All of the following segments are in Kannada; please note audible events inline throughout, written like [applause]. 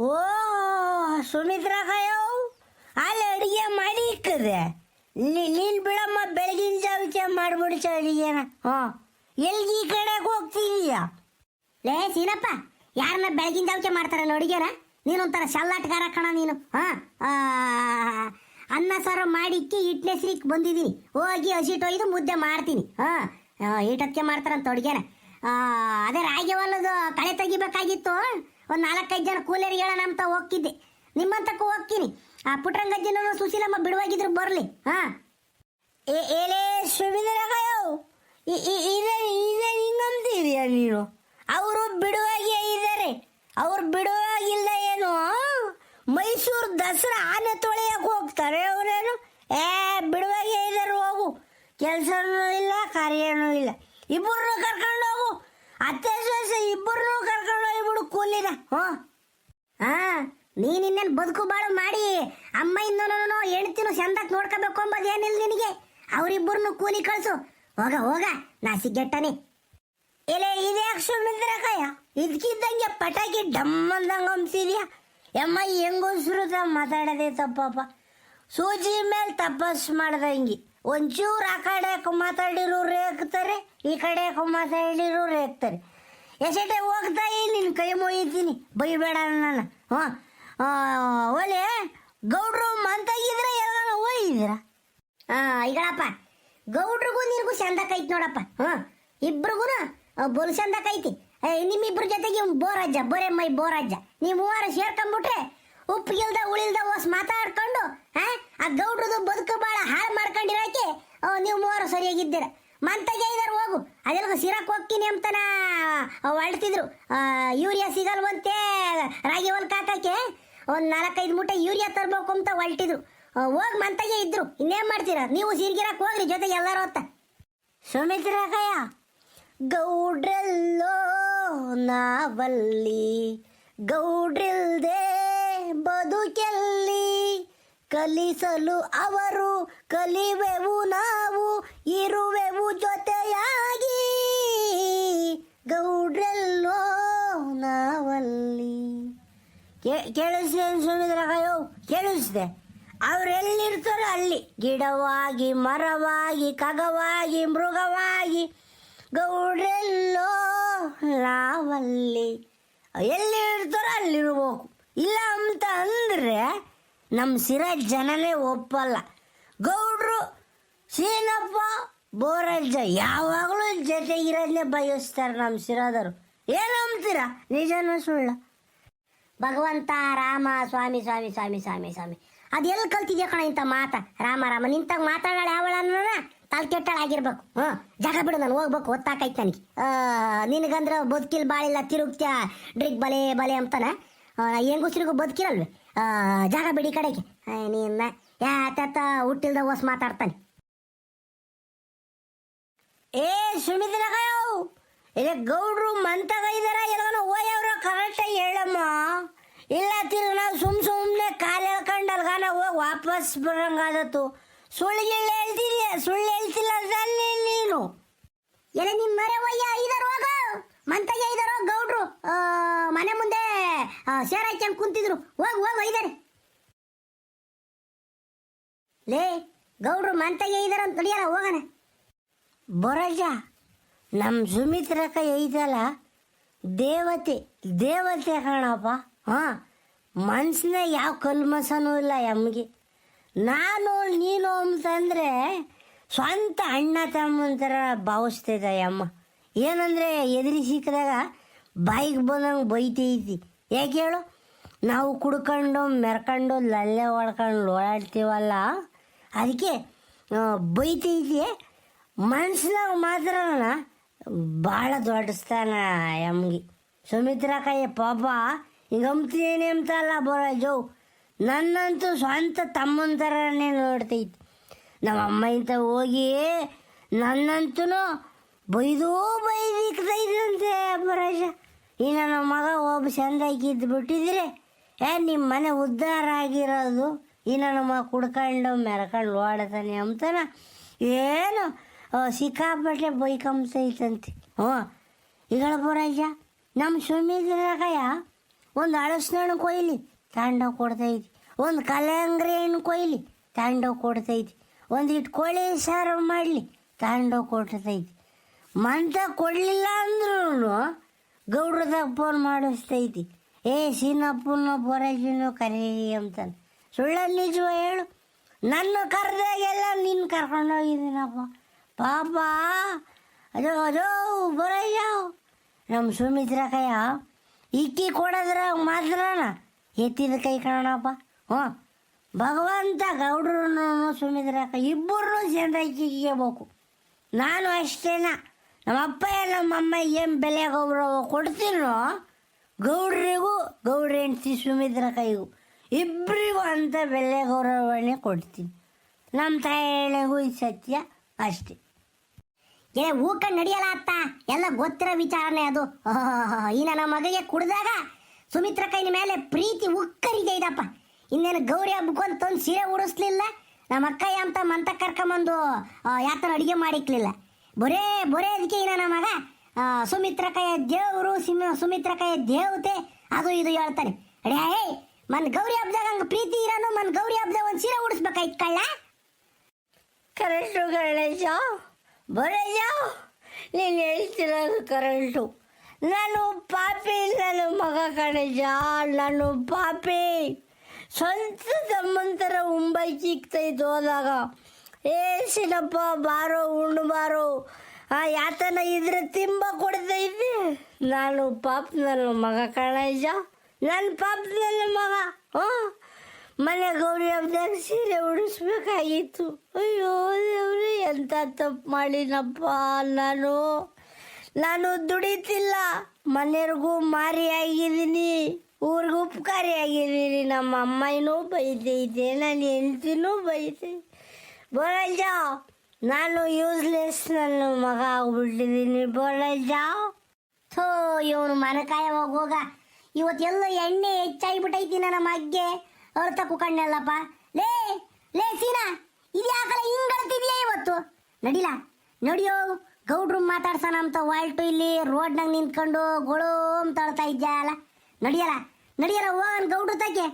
ಓ ಸುಮಿತ್ರಾಕಯ್ಯವು ಕಾಯೋ ಅಲ್ಲಿ ಅಡುಗೆ ಮಾಡಿ ಇಕ್ಕದೆ. ನೀನ್ ಬಿಡಮ್ಮ, ಬೆಳಗಿನ ಜಾವಕ್ಕೆ ಮಾಡ್ಬಿಡ್ಸ ಅಡುಗೆನ. ಹ್ಞೂ ಎಲ್ಗಿ ಈ ಕಡೆಗೆ ಹೋಗ್ತೀಯ ಲೇ, ಸೀನಪ್ಪ ಯಾರನ್ನ ಬೆಳಗಿನ ಜಾವಕ್ಕೆ ಮಾಡ್ತಾರಲ್ಲ ಅಡುಗೆನ? ನೀನೊಂಥರ ಶಲ್ಲಾಟಗಾರ ಕಣ ನೀನು. ಹಾ. ಅನ್ನ ಸಾರು ಮಾಡಿಕ್ಕಿ ಹಿಟ್ನೆಸ್ರಿಕ್ ಬಂದಿದ್ದೀನಿ ಹೋಗಿ ಹಸಿಟ್ಟು ಒಯ್ದು ಮುದ್ದೆ ಮಾಡ್ತೀನಿ. ಹಾ. ಹಿಟ್ಟಕ್ಕೆ ಮಾಡ್ತಾರಂತ ಅಡುಗೆನ. ಅದೇ ರಾಗಿ ಹೊಲದ ಕಳೆ ತೆಗಿಬೇಕಾಗಿತ್ತು? ಒಂದು ನಾಲ್ಕೈದು ಜನ ಕೂಲೇರಿ ಹೇಳೋಣ ಅಂತ ಹೋಗ್ತಿದ್ದೆ. ನಿಮ್ಮಂತಕ್ಕೂ ಹೋಗ್ತೀನಿ. ಆ ಪುಟ್ರಂಗಜ್ಜನ ಸುಶೀಲಮ್ಮ ಬಿಡುವಾಗಿದ್ರು ಬರಲಿ, ಹಾ? ಏಲೇ ಹಿಂಗಂತೀರಿಯ ನೀನು? ಅವರು ಬಿಡುವಾಗೆ ಇದ್ದಾರೆ. ಅವ್ರು ಬಿಡುವಾಗಿಲ್ಲ ಏನು? ಮೈಸೂರು ದಸರಾ ಆನೆ ತೊಳೆಯಕ್ಕೆ ಹೋಗ್ತಾರೆ ಅವರೇನು? ಏ ಬಿಡುವಾಗೆ ಇದ್ದಾರೆ ಹೋಗು. ಕೆಲಸನೂ ಇಲ್ಲ, ಕಾರ್ಯನೂ ಇಲ್ಲ. ಇಬ್ಬರನ್ನು ಕರ್ಕೊಂಡು ಅತ್ತೆ ಸೊಸೆ ಇಬ್ಬರನ್ನು ಕರ್ಕೊಂಡು ಹೋಗ್ಬಿಡು ಕೂಲಿನ. ಹ್ಞೂ. ಹಾ, ನೀನ್ ಇನ್ನೇನ್ ಬದುಕು ಬಾಳು ಮಾಡಿ ಅಮ್ಮ ಇನ್ನೂ ಹೆಣ್ತಿನೂ ಚಂದಕ್ ನೋಡ್ಕೋಬೇಕು ಅಂಬದ್ ಏನಿಲ್ಲ ನಿನಗೆ? ಅವರಿಬ್ಬರನ್ನು ಕೂಲಿ ಕಳ್ಸು. ಹೋಗ ಹೋಗ, ನಾ ಸಿಗ್ಗೆಟ್ಟನೆ. ಎಲೆ ಇದ್ಯಾಕೆ ಸುಮಿತ್ರ ಕಯ್ಯ ಇದಕ್ಕಿದ್ದಂಗೆ ಪಟಾಕಿ ಡಮ್ ಅಂದಂಗೆ ಅಂಬ್ಸಿದ್ಯಾ? ಹೆಂಗೋ ಹೆಂಗೋಸ್ರು ಮಾತಾಡೋದೇ ತಪ್ಪಪ್ಪ ಸೂಜಿ ಮೇಲೆ ತಪಸ್ ಮಾಡ್ದಂಗೆ. ಒಂಚೂರು ಆ ಕಡೆ ಮಾತಾಡಿರೋ ರೇಗ್ತಾರೆ ಈ ಕಡೆ ಮಾತಾಡಿರೋ ರೇಗ್ತಾರೆ. ಎಸೆಟೆ ಹೋಗ್ತಾ ನಿನ್ನ ಕೈ ಮೊಯ್ತೀನಿ ಬೈಬೇಡ ನಾನು ಹಾಂ ಒಲೆ ಗೌಡ್ರು ಮಂತಾಗಿದ್ರೆ ಎಲ್ಲ ಹೋಗಿದ್ದೀರಾ ಆ ಈಗಳಪ್ಪ ಗೌಡ್ರಿಗೂ ನಿನಗೂ ಚಂದಕ್ಕೈತಿ ನೋಡಪ್ಪ. ಹಾ ಇಬ್ರಿಗೂ ಬಲು ಚಂದಕ್ ಐತಿ ಏ, ನಿಮ್ಮಿಬ್ರ ಜೊತೆಗೆ ಬೋರಾಜ ಬೋರೆ ಮೈ ಬೋರಜ್ಜ. ನೀವು ಮೂವರು ಸೇರ್ಕೊಂಡ್ಬಿಟ್ರೆ ಉಪ್ಪಿಗಿಲ್ದ ಉಳಿಲ್ದ ಓಸ್ ಮಾತಾಡ್ಕೊಂಡು ಆ ಗೌಡ್ರದು ಬದುಕು ಬಾಳ ಹಾಳು ಮಾಡ್ಕೊಂಡಿರೋಕೆ ನೀವು ಮೂವರು ಸರಿಯಾಗಿದ್ದೀರ. ಮಂತಗೆ ಇದಾರೆ, ಹೋಗು. ಅದೆಲ್ಲ ಸಿರಕ್ ಹೋಗ್ತೀನಿ ಅಂತನ ಹೊಳ್ತಿದ್ರು ಯೂರಿಯಾ ಸಿಗಲ್ವಂತೆ ರಾಗಿ ಹೊಲ್ಕ್ ಹಾಕಕ್ಕೆ ಒಂದ್ ನಾಲ್ಕೈದು ಮೂಟೆ ಯೂರಿಯಾ ತರ್ಬೇಕು ಅಂತ ಹೊಲ್ಟಿದ್ರು ಹೋಗಿ ಮಂತಗೆ ಇದ್ರು. ಇನ್ನೇನು ಮಾಡ್ತೀರಾ? ನೀವು ಸಿರ್ಗಿರಕ್ ಹೋಗ್ರಿ ಜೊತೆ ಎಲ್ಲರೂ ಅಂತ. ಸುಮಿತ್ರ ಗೌಡ್ರಲ್ಲೋ ಗೌಡ್ರೆಲ್ಲೋ ನಾವಲ್ಲಿ, ಗೌಡ್ರಿಲ್ದೆ ಬದುಕೆಲ್ಲಿ ಕಲಿಸಲು ಅವರು ಕಲಿವೆವು ನಾವು ಇರುವೆವು ಜೊತೆಯಾಗಿ. ಗೌಡ್ರೆಲ್ಲೋ ನಾವಲ್ಲಿ. ಅಯ್ಯೋ, ಕೇಳಿಸ್ದೆ. ಅವರೆಲ್ಲಿರ್ತಾರೋ ಅಲ್ಲಿ. ಗಿಡವಾಗಿ, ಮರವಾಗಿ, ಕಗವಾಗಿ, ಮೃಗವಾಗಿ. ಗೌಡ್ರೆಲ್ಲೋ ನಾವಲ್ಲಿ. ಎಲ್ಲಿ ಇರ್ತಾರೋ ಇಲ್ಲ ಅಂತ ಅಂದ್ರೆ ನಮ್ಮ ಸಿರ ಜನನೇ ಒಪ್ಪಲ್ಲ. ಗೌಡ್ರು ಸೀನಪ್ಪ ಬೋರಜ್ಜ ಯಾವಾಗಲೂ ಜೊತೆಗಿರೋದನ್ನೇ ಬಯಸ್ತಾರೆ ನಮ್ಮ ಸಿರಾದವರು ಏನು ಅಂತೀರಾ ನಿಜನೂ ಸುಳ್ಳ. ಭಗವಂತ, ರಾಮ, ಸ್ವಾಮಿ ಸ್ವಾಮಿ ಸ್ವಾಮಿ ಸ್ವಾಮಿ ಸ್ವಾಮಿ. ಅದು ಎಲ್ಲಿ ಕಲ್ತಿದ್ಯಾ ಕಣ ಇಂಥ ಮಾತ? ರಾಮ ರಾಮ, ನಿಂತಾಗ ಮಾತಾಡಾಳ ಯಾವಳ ತಲೆ ಕೆಟ್ಟಳಾಗಿರ್ಬೇಕು ಹ್ಞೂ ಜಾಗ ಬಿಡು ನಾನು, ಹೋಗ್ಬೇಕು ಒತ್ತಾಕೈತೆ ನನಗೆ. ನಿನಗಂದ್ರೆ ಬದುಕಿಲ್ ಬಾಳಿಲ್ಲ, ತಿರುಗ್ತ್ಯ, ಡ್ರಿಗ್ ಬಲೆ ಬಲೆ ಅಂತಾನ? ಹೆಂಗುಸ್ರಿಗೂ ಬದುಕಿರಲ್ವೇ? ಜಾಗ ಬಿಡಿ ಕಡೆಗೆ. ನೀನ್ನ ಯಾತ ಹುಟ್ಟಿಲ್ದ ಹೊಸ್ ಮಾತಾಡ್ತಾನೆ. ಏ ಸುಮಿತ್ರ ಕಾಯೋ ಇಲ್ಲ ಗೌಡ್ರು ಮಂತಾಗ ಇದಾರ, ಎಲ್ಲಾನ ಓಯವ್ರ ಕರೆಕ್ಟಾಗಿ ಹೇಳಮ್ಮ. ಇಲ್ಲ ತಿರ್ಗ ನಾವು ಸುಮ್ ಸುಮ್ಮನೆ ಕಾಲು ಹೇಳ್ಕೊಂಡು ಅಲ್ಗಾನ ಹೋಗಿ ವಾಪಸ್ ಬರಂಗಾದತ್ತು ಸುಳ್ಳು ಗಿಳ್ಳು ಹೇಳ್ತಿದ್ಯ? ಸುಳ್ಳು ಹೇಳ್ತಿಲ್ಲ ನೀನು. ಎಲ್ಲ ನಿಮ್ಮ ಮರೆ ಒಯ್ಯ ಐದಾರು ಮಂತಗೆ ಐದಾರು ಗೌಡ್ರು ಮನೆ ಮುಂದೆ ಸೇರ್ ಹಾಕ್ಯಂಡ್ ಕುಂತಿದ್ರು. ಹೋಗ್ ಹೋಗ್, ಒಯ್ದಾರೆ. ಲೇ, ಗೌಡ್ರು ಮಂತಯ್ಯ ಇದಾರ ಅಂತ ನಡಿಯಲ್ಲ ಹೋಗಣ. ಬರಜ ನಮ್ಮ ಸುಮಿತ್ರ ಕೈ ಐತಲ್ಲ, ದೇವತೆ ದೇವತೆ ಕಾಣಪ್ಪ. ಹಾಂ, ಮನ್ಸಿನ ಯಾವ ಕಲ್ಮಸನೂ ಇಲ್ಲ ಎಮ್ಗೆ ನಾನು, ನೀನು ಅಂತಂದರೆ, ಸ್ವಂತ ಅಣ್ಣ ತಮ್ಮನ ಥರ ಭಾವಿಸ್ತಿದ್ದ ಅಮ್ಮ ಏನಂದರೆ ಎದುರಿ ಸಿಕ್ಕಿದಾಗ ಬಾಯಿಗೆ ಬಂದಂಗೆ ಬೈತೈತಿ. ಯಾಕೆ ಹೇಳು? ನಾವು ಕುಡ್ಕೊಂಡು, ಮೆರ್ಕೊಂಡು, ಲಲ್ಲೆ ಹೊಡ್ಕೊಂಡು ಓಡಾಡ್ತೀವಲ್ಲ ಅದಕ್ಕೆ ಬೈತೈತಿ. ಮನ್ಸಿನಾಗ ಮಾತ್ರ ಭಾಳ ದೊಡ್ಡ ಸ್ಥಾನ ಎಮ್ಗೆ ಸುಮಿತ್ರ ಕೈ ಪಾಪ ಹಿಂಗಂತೀನಿ ಅಂತಲ್ಲ ಬರೋಜು ನನ್ನಂತೂ ಸ್ವಂತ ತಮ್ಮನ ಥರನೇ ನೋಡ್ತೈತಿ. ನಮ್ಮ ಅಮ್ಮ ಇಂತ ಹೋಗಿ ನನ್ನಂತೂ ಬೈದು ಬೈದಿಕ್ತೈದಂತೆ ಅಪರಾಜ ಇನ್ನು ನಮ್ಮ ಮಗ ಒಬ್ಬ ಚಂದಾಗಿದ್ದು ಬಿಟ್ಟಿದ್ರೆ ಏ ನಿಮ್ಮ ಮನೆ ಉದ್ಧಾರ ಆಗಿರೋದು. ಇನ್ನು ನಮ್ಮ ಕುಡ್ಕೊಂಡು ಮೆರ್ಕೊಂಡು ಓಡತಾನೆ ಅಂತನ. ಏನು ಸಿಕ್ಕಾಪಟ್ಟೆ ಬೈಕಂಬೈತಂತೆ ಹ್ಞೂ. ಈಗ ಬರಯ್ಯ ನಮ್ಮ ಸುಮ್ಮಿದ್ರಾಗಯ್ಯ ಒಂದು ಅಳಸ್ನಣ್ಣು ಕೊಯ್ಲಿ ತಾಂಡ ಕೊಡ್ತೈತಿ ಒಂದು ಕಲ್ಲಂಗರಿ ಹಣ್ಣು ಕೊಯ್ಲಿ ತಾಂಡ ಕೊಡ್ತೈತಿ ಒಂದು ಇಟ್ಟು ಕೋಳಿ ಸಾರು ಮಾಡಲಿ ತಾಂಡ ಕೊಡ್ತೈತಿ ಮಂತ ಕೊಡಲಿಲ್ಲ ಅಂದ್ರೂ ಗೌಡ್ರದಾಗ ಫೋನ್ ಮಾಡಿಸ್ತೈತಿ. ಏ, ಸೀನಪ್ಪನ ಬೊರಜಿನ ಕರೀರಿ ಅಂತಾನೆ. ಸುಳ್ಳ ನಿಜವ ಹೇಳು. ನನ್ನ ಕರೆದಾಗೆಲ್ಲ ನಿನ್ನ ಕರ್ಕೊಂಡು ಹೋಗಿದ್ದೀನಪ್ಪ ಪಾಪ, ಅದು, ಅದೋ ಬರಯ್ಯ ನಮ್ಮ ಸುಮಿತ್ರ ಕೈಯ ಇಕ್ಕಿ ಕೊಡೋದ್ರ ಮಾತ್ರನ ಎತ್ತಿದ ಕೈ ಕಾಣಪ್ಪ. ಹ್ಞೂ. ಭಗವಂತ ಗೌಡ್ರು ಸುಮಿತ್ರ ಕೈ, ಇಬ್ಬರು ಚಂದಾಕಿಗಬೇಕು ನಾನು ಅಷ್ಟೇನ? ನಮ್ಮಪ್ಪ ನಮ್ಮಮ್ಮ ಏನು ಬೆಲೆ ಗೌರವ ಕೊಡ್ತೀನೋ ಗೌಡ್ರಿಗೂ ಗೌಡ್ರ ಹೆಂಡ್ತಿ ಸುಮಿತ್ರ ಕೈಗೂ ಇಬ್ಬರಿಗೂ ಅಂತ ಬೆಲೆ ಗೌರವನೇ ಕೊಡ್ತೀನಿ. ನಮ್ಮ ತಾಯಿಗೂ ಇದು ಸತ್ಯ ಅಷ್ಟೇ. ಏ ಊಕ ನಡೆಯಲ್ಲ ಅತ್ತ ಎಲ್ಲ ಗೊತ್ತಿರೋ ವಿಚಾರನೇ ಅದು. [laughs] ಈ ನನ್ನ ಮಗಗೆ ಕುಡಿದಾಗ ಸುಮಿತ್ರ ಕೈನ ಮೇಲೆ ಪ್ರೀತಿ ಉಕ್ಕರಿದೆ ಇದಪ್ಪ. ಇನ್ನೇನು ಗೌರಿ ಹಬ್ಬಕ್ಕೆ ತಂದು ಸೀರೆ ಉಡಿಸ್ಲಿಲ್ಲ, ನಮ್ಮ ಅಕ್ಕಯ್ಯ ಅಂತ ಮಂತ ಕರ್ಕೊಂಬಂದು ಯಾತನ ಅಡುಗೆ ಮಾಡಿಕ್ಲಿಲ್ಲ. ಬರೇ ಬರೇ ಅದಕ್ಕೆ ಈ ನನ್ನ ಮಗ? ಸುಮಿತ್ರ ಕೈಯ ದೇವರು ಸಿಮ ಸುಮಿತ್ರ ದೇವತೆ, ಅದು ಇದು ಹೇಳ್ತಾನೆ. ಅಡೇ ಏಯ್ ಮನ್ ಗೌರಿ ಹಬ್ಬದಾಗ ಹಂಗೆ ಪ್ರೀತಿ ಇರೋನು, ಮನ್ ಗೌರಿ ಹಬ್ಬದಾಗ ಒಂದು ಸೀರೆ ಉಡಿಸ್ಬೇಕಾಯ್ತು ಕಳ್ಳ? ಕರೆಂಟು ಗಣೇಶ, ಬರಯ್ಯ, ನೀನು ಹೇಳ್ತಿರೋದು ಕರೆಂಟು. ನಾನು ಪಾಪಿ, ನಾನು ಮಗ ಗಣೇಶ, ನಾನು ಪಾಪಿ. ಸ್ವಂತ ತಮ್ಮಂತರ ಮುಂಬೈ ಚಿಕ್ತೈತೆ ಹೋದಾಗ ಏ ಸಿನಪ್ಪ ಬಾರೋ, ಉಣ್ಣು, ಬಾರೋ. ಆ, ಯಾತನ ಇದ್ರೆ ತಿಂಬ ಕೊಡ್ತೈತಿ ನಾನು ಪಾಪ ಮಗ ಕಾಣಯ್ಯ ನನ್ನ ಪಾಪ ಮಗ, ಹಾಂ? ಮನೆ ಗೌರಿ ಹಬ್ಬದಾಗ ಸೀರೆ ಉಡಿಸ್ಬೇಕಾಗಿತ್ತು. ಅಯ್ಯೋ, ದೇವ್ರಿ, ಎಂತ ತಪ್ಪು ಮಾಡಿನಪ್ಪ ನಾನು. ನಾನು ದುಡಿತಿಲ್ಲ. ಮನೆಯವ್ರಿಗೂ ಮಾರಿ ಆಗಿದ್ದೀನಿ. ಊರಿಗೂ ಉಪಕಾರಿ ಆಗಿದ್ದೀನಿ. ನಮ್ಮ ಅಮ್ಮನೂ ಬೈತೈತೆ ನನ್ನ ಹೆಂಡ್ತಿನೂ ಬೈತೈತೆ ಬೋಳಜ್ಜ ನಾನು ಯೂಸ್ಲೆಸ್ ನನ್ನ ಮಗ ಆಗ್ಬಿಟ್ಟಿದ್ದೀನಿ ಬೋಳಜ್ಜ ಥೋ, ಇವನು ಮನಕಾಯ ಹೋಗೋಗ ಇವತ್ತೆಲ್ಲ ಎಣ್ಣೆ ಹೆಚ್ಚಾಗಿಬಿಟ್ಟೈತಿ ನನ್ನ ಮಗ್ಗೆ. ತಕ್ಕು ಕುಕಣ್ಣಲ್ಲಪ್ಪ ಲೇ ಲೇ ಸೀನಾ ಇದು ಯಾಕಲ್ಲ ಹಿಂಗಳ್ತಿದ್ಯಾ ಇವತ್ತು? ನಡಿಲ, ನಡಿಯೋ. ಗೌಡ್ರು ಮಾತಾಡ್ಸೋಣ ಅಂತ ವಾಲ್ಟು ಇಲ್ಲಿ ರೋಡ್ನಾಗ ನಿಂತ್ಕೊಂಡು ಗೊಳೋಮ್ ತಳ್ತಾ ಇದ್ಯಾಲ ನಡಿಯಲ್ಲ ನಡಿಯಲ್ಲ ಹೋಗನ್ ಗೌಡ್ರು ತಕ್ಕೆ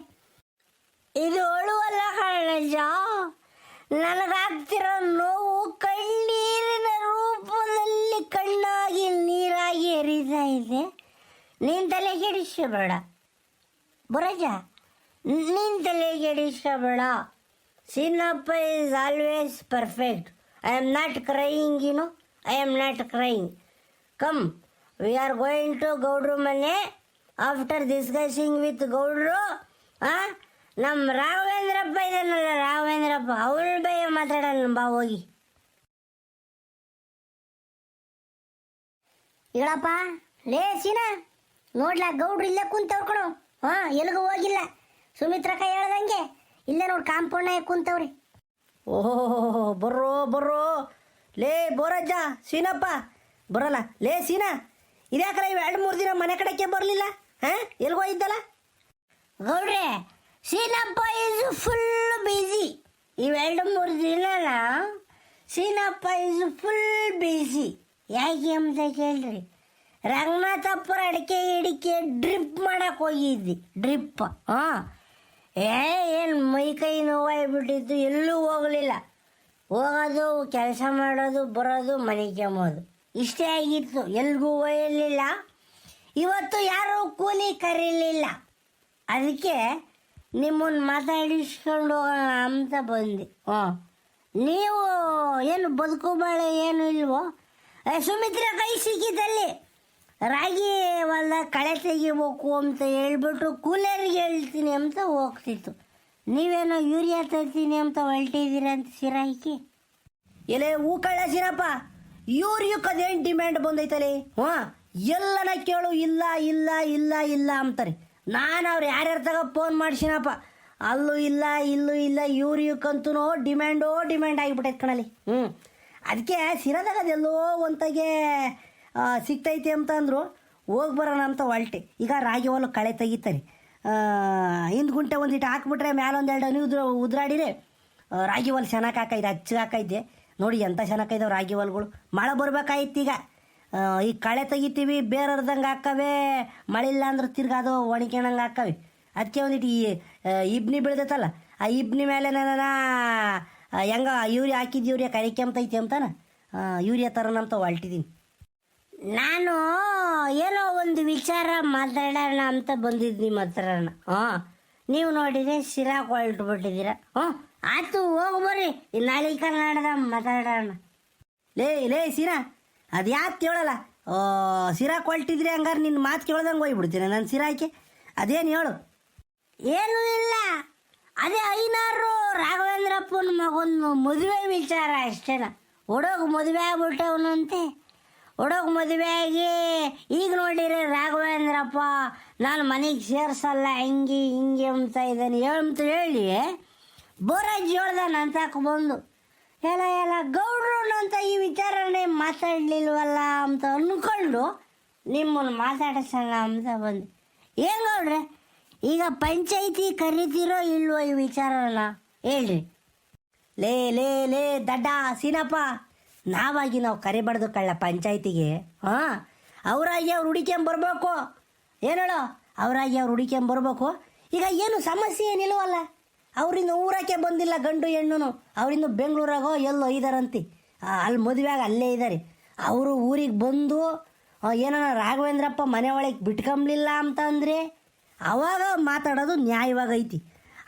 ಇದು ಅಳುವಲ್ಲ ಕಣಜ ನನಗಾಗ್ತಿರೋ ನೋವು ಕಣ್ಣೀರಿನ ರೂಪದಲ್ಲಿ ಕಣ್ಣಾಗಿ ನೀರಾಗಿ ಹರಿತಾ ಇದೆ. ನೀನ್ ತಲೆ ಕೆಡಿಸಬೇಡ ಬುರಜ, ನೀನ್ ತಲೆ ಕೆಡಿಸಬೇಡ Sinnappa is always perfect I am not crying you know I am not crying come we are going to ಗೌಡ್ರು ಮನೆ ಆಫ್ಟರ್ ಡಿಸ್ಕಸಿಂಗ್ ವಿತ್ ಗೌಡ್ರು ಆ ನಮ್ಮ ರಾಘವೇಂದ್ರಪ್ಪ ಇದನ್ನಲ್ಲ ರಾಘವೇಂದ್ರಪ್ಪ. ಅವಳ ಬಯ್ಯ ಮಾತಾಡೋಣ ಬಾ ಹೋಗಿ. ಹೇಳಪ್ಪ ಲೇ ಸೀನಾ ನೋಡ್ಲಾ ಗೌಡ್ರು ಇಲ್ಲೇ ಕುಂತವ್ರು ಕಣೋ. ಹಾ ಎಲ್ಗೂ ಹೋಗಿಲ್ಲ. ಸುಮಿತ್ರಕ್ಕ ಹೇಳ್ದಂಗೆ ಇಲ್ಲೇ ನೋಡಿ ಕಾಂಪೌಂಡ್ನಾಗ ಕುಂತವ್ರಿ. ಓಹೋ ಬರ್ರೋ ಬರ್ರೋ. ಲೇ ಬೋರಜ್ಜ ಸೀನಪ್ಪ. ಬರಲ್ಲ. ಲೇ ಸೀನಾ ಇದ್ಯಾಕಲ್ಲ ಇವು ಎರಡು ಮೂರು ದಿನ ಮನೆ ಕಡೆಗೆ ಬರಲಿಲ್ಲ? ಹಾಂ ಎಲ್ಗೋ ಇದ್ದಲ್ಲ? ಗೌಡ್ರೆ ಸೀನಪ್ಪ ಇಸ್ ಫುಲ್ ಬಿಸಿ ಇವೆರಡು ಮೂರು ದಿನ ಸೀನಪ್ಪ ಇಸ್ ಫುಲ್ ಬಿಸಿ ಯಾಕೆ ಅಂತ ಕೇಳ್ರಿ. ರಂಗನಾಥಪ್ಪರ ಅಡಿಕೆ ಇಡಿಕೆ ಡ್ರಿಪ್ ಮಾಡಕ್ಕೆ ಹೋಗಿದ್ವಿ ಡ್ರಿಪ್ ಹಾಂ. ಏ, ಏನು ಮೈ ಕೈ ನೋವಾಗ್ಬಿಟ್ಟಿತ್ತು ಎಲ್ಲೂ ಹೋಗಲಿಲ್ಲ. ಹೋಗೋದು, ಕೆಲಸ ಮಾಡೋದು, ಬರೋದು, ಮನೆ ಕೆಮ್ಮೋದು. ಇಷ್ಟೇ ಆಗಿತ್ತು. ಎಲ್ಗೂ ಒಯ್ಯಲಿಲ್ಲ. ಇವತ್ತು ಯಾರೂ ಕೂಲಿ ಕರೀಲಿಲ್ಲ. ಅದಕ್ಕೆ ನಿಮ್ಮನ್ನು ಮಾತಾಡಿಸ್ಕೊಂಡು ಹೋಗೋಣ ಅಂತ ಬಂದೆ. ಹಾಂ. ನೀವು ಏನು ಬದುಕು ಬಾಳೆ ಏನು ಇಲ್ವೋ? ಏ, ಸುಮಿತ್ರ ಕೈ ಸಿಕ್ಕಿದಲ್ಲಿ. ರಾಗಿ ಹೊಲ ಕಳೆ ತೆಗಿಬೇಕು ಅಂತ ಹೇಳ್ಬಿಟ್ಟು ಕೂಲರಿಗೆ ಹೇಳ್ತೀನಿ ಅಂತ ಹೋಗ್ತಿತ್ತು. ನೀವೇನೋ ಯೂರಿಯಾ ತರ್ತೀನಿ ಅಂತ ಹೊಲ್ಟಿದ್ದೀರ ಅಂತ ಸಿರಾಯಿಕೆ? ಎಲೆ ಹೂ ಕಳ್ಳ ಸಿರಪ್ಪ ಅದೇನು ಡಿಮ್ಯಾಂಡ್ ಬಂದೈತಲೆ? ಹಾಂ ಎಲ್ಲನ ಕೇಳು ಇಲ್ಲ ಇಲ್ಲ ಇಲ್ಲ ಇಲ್ಲ ಅಂತಾರೆ. ನಾನು ಅವ್ರು ತಗ ಫೋನ್ ಮಾಡ್ಸಿನಪ್ಪ. ಅಲ್ಲೂ ಇಲ್ಲ, ಇಲ್ಲೂ ಇಲ್ಲ ಇವ್ರಿಗಂತೂ ಡಿಮ್ಯಾಂಡೋ ಡಿಮ್ಯಾಂಡ್ ಆಗಿಬಿಟ್ಟೈತೆ ಕಣಲಿ ಹ್ಞೂ ಅದಕ್ಕೆ ಸಿರದಾಗ ಅದೆಲ್ಲೋ ಒಂತಾಗೆ ಸಿಗ್ತೈತಿ ಅಂತ ಅಂದರು, ಹೋಗಿ ಬರೋಣ ಅಂತ ಹೊಲ್ಟೆ ಈಗ ರಾಗಿ ಹೊಲ ಕಳೆ ತೆಗಿತಾರೆ. ಹಿಂದ್ ಗುಂಟೆ ಒಂದಿಟ್ಟು ಹಾಕ್ಬಿಟ್ರೆ ಮ್ಯಾಲೆ ಒಂದೆರಡು ಎರಡು ಉದ್ರ, ಉದ್ರಾಡಿರೆ ರಾಗಿ ಹೊಲ ಚೆನ್ನಾಗಿ ಹಾಕೈತೆ ಹಚ್ಚ ಹಾಕೈತೆ. ನೋಡಿ ಎಂಥ ಚೆನ್ನಾಗೈದವು ರಾಗಿ ಹೊಲ್ಗಳು. ಮಳೆ ಬರ್ಬೇಕಾಗಿತ್ತು ಈಗ. ಈ ಕಳೆ ತೆಗಿತೀವಿ, ಬೇರೆರ್ದಂಗೆ ಹಾಕವೆ ಮಳೆ ಇಲ್ಲ ಅಂದ್ರೆ ತಿರ್ಗಾ ಅದು ಒಣಕ್ಯಣಂಗೆ ಹಾಕವೆ. ಅದಕ್ಕೆ ಒಂದಿಟ್ಟು ಈ ಇಬ್ನಿ ಬೆಳ್ದೈತಲ್ಲ, ಆ ಇಬ್ನಿ ಮೇಲೆ ನನ್ನ ಹೆಂಗ ಯೂರಿಯಾ ಹಾಕಿದ ಯೂರಿಯಾ ಕರಿಕೆಂತೈತಿ ಅಂತಾನ? ಯೂರಿಯಾ ಯೂರಿಯಾ ತರೋಣಂತ ಹೊಲ್ಟಿದ್ದೀನಿ ನಾನು ಏನೋ ಒಂದು ವಿಚಾರ ಮಾತಾಡೋಣ ಅಂತ ಬಂದಿದ್ದು ನಿಮ್ಮ ಹತ್ರನ ಹಾಂ, ನೀವು ನೋಡಿದ್ರೆ ಶಿರಾ ಹೊಲ್ಟ್ಬಿಟ್ಟಿದ್ದೀರ. ಹ್ಞೂ ಆಯ್ತು, ಹೋಗಿ ಬರ್ರಿ. ನಾಳೆ ಕನ್ನಡದ ಮಾತಾಡೋಣ. ಲೇ ಲೇ ಸೀನಾ ಅದು ಯಾಕೆ ಕೇಳಲ್ಲ? ಓ, ಸಿರಾ ಕೊಲ್ಟಿದ್ರೆ ಹಂಗಾರೆ ನಿನ್ನ ಮಾತು ಕೇಳ್ದಂಗೆ ಹೋಗ್ಬಿಡ್ತೀನಿ ನಾನು ಸಿರಾಕ್ಕೆ ಅದೇನು ಹೇಳು? ಏನೂ ಇಲ್ಲ. ಅದೇ ಐನಾರು ರಾಘವೇಂದ್ರಪ್ಪನ ಮಗನ ಮದುವೆ ವಿಚಾರ ಅಷ್ಟೇನ. ಹುಡುಗ ಮದುವೆ ಆಗ್ಬಿಟ್ಟವನಂತೆ ಹುಡುಗ ಮದುವೆ ಆಗಿ ಈಗ ನೋಡಿರಿ ರಾಘವೇಂದ್ರಪ್ಪ ನಾನು ಮನೆಗೆ ಸೇರ್ಸಲ್ಲ, ಹಿಂಗೆ ಹಿಂಗೆ ಅಂತ ಇದ್ದಾನೆ ಅಂತ ಹೇಳಿ ಬೋರಾಜ್ ಹೇಳ್ದಾನ ನಂತಾಕ ಬಂದು ಎಲ್ಲ ಎಲ್ಲ ಗೌಡ್ರು ಅಂತ ಈ ವಿಚಾರನೆ ಮಾತಾಡಲಿಲ್ವಲ್ಲ ಅಂತ ಅಂದ್ಕೊಂಡು ನಿಮ್ಮನ್ನು ಮಾತಾಡಿಸೋಣ ಅಂತ ಬಂದು. ಏನು ಗೌಡ್ರೆ, ಈಗ ಪಂಚಾಯಿತಿ ಕರಿತೀರೋ ಇಲ್ವೋ ಈ ವಿಚಾರನ? ಹೇಳ್ರಿ. ಲೇ ಲೇ ಲೇ, ದಡ್ಡ, ಸೀನಪ್ಪ. ನಾವಾಗಿ ನಾವು ಕರಿಬಾರ್ದು ಕಳ್ಳ ಪಂಚಾಯಿತಿಗೆ, ಹಾಂ? ಅವರಾಗಿ ಅವ್ರು ಬರಬೇಕು. ಹೇಳೋ? ಅವರಾಗಿ ಅವ್ರು ಬರಬೇಕು. ಈಗ ಏನು ಸಮಸ್ಯೆ ಏನಿಲ್ವಲ್ಲ? ಅವರಿಂದ ಊರಕ್ಕೆ ಬಂದಿಲ್ಲ ಗಂಡು ಹೆಣ್ಣು ಅವರಿಂದ ಬೆಂಗಳೂರಾಗೋ ಎಲ್ಲೋ ಇದಾರಂತೆ. ಅಲ್ಲಿ ಮದುವೆ ಆಗ ಅಲ್ಲೇ ಇದ್ದಾರೆ ಅವರು ಊರಿಗೆ ಬಂದು ಏನೋ ರಾಘವೇಂದ್ರಪ್ಪ ಮನೆ ಒಳಗೆ ಬಿಟ್ಕೊಂಬ್ಲಿಲ್ಲ ಅಂತ ಅಂದರೆ ಅವಾಗ ಮಾತಾಡೋದು ನ್ಯಾಯವಾಗೈತಿ.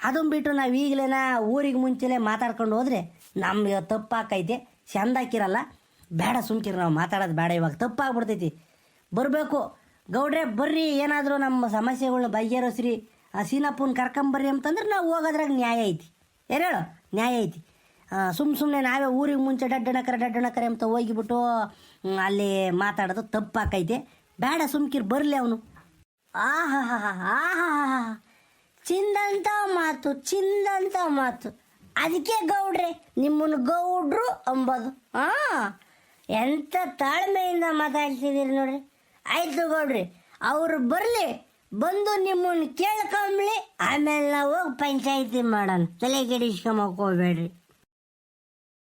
ಅದನ್ನ ಬಿಟ್ಟು ನಾವು ಈಗಲೇನ ಊರಿಗೆ ಮುಂಚೆಲೆ ಮಾತಾಡ್ಕೊಂಡು ಹೋದರೆ ನಮಗೆ ತಪ್ಪಾಕೈತೆ. ಚೆಂದಾಕಿರಲ್ಲ ಬೇಡ ಸುಮ್ಕಿರಿ, ನಾವು ಮಾತಾಡೋದು ಬೇಡ, ಇವಾಗ ತಪ್ಪಾಗ್ಬಿಡ್ತೈತಿ. ಬರಬೇಕು. ಗೌಡ್ರೆ, ಬರ್ರಿ, ಏನಾದರೂ ನಮ್ಮ ಸಮಸ್ಯೆಗಳನ್ನ ಬಗೆಹರಿಸ್ರಿ. ಆ ಸೀನಪ್ಪನ ಕರ್ಕೊಂಬರ್ರಿ ಅಂತಂದ್ರೆ ನಾವು ಹೋಗೋದ್ರಾಗ ನ್ಯಾಯ ಐತಿ. ಏನು ಹೇಳು? ನ್ಯಾಯ ಐತಿ. ಸುಮ್ಮ ಸುಮ್ಮನೆ ನಾವೇ ಊರಿಗೆ ಮುಂಚೆ ಡಡ್ಡಣಕರೆ ಡಡ್ಡಣಕರೆ ಅಂತ ಹೋಗಿಬಿಟ್ಟು ಅಲ್ಲಿ ಮಾತಾಡೋದು ತಪ್ಪಾಕೈತೆ. ಬೇಡ ಸುಮ್ಕಿರ್, ಬರಲಿ ಅವನು. ಆಹಾ ಆಹಾ ಚಿಂದಂತ ಮಾತು ಚಿಂದಂತ ಮಾತು. ಅದಕ್ಕೆ ಗೌಡ್ರೆ ನಿಮ್ಮನ್ನು ಗೌಡ್ರು ಅಂಬೋದು. ಹಾಂ ಎಂಥ ತಾಳ್ಮೆಯಿಂದ ಮಾತಾಡ್ತಿದ್ದೀರಿ ನೋಡ್ರಿ. ಆಯಿತು ಗೌಡ್ರಿ, ಅವರು ಬರಲಿ. ಬಂದು ನಿಮ್ಮನ್ನು ಕೇಳ್ಕೊಂಬ್ಲಿ ಆಮೇಲೆ ನಾವು ಹೋಗಿ ಪಂಚಾಯಿತಿ ಮಾಡೋಣ. ತಲೆ ಕೆಡಿಸ್ಕೊಂಬಕ್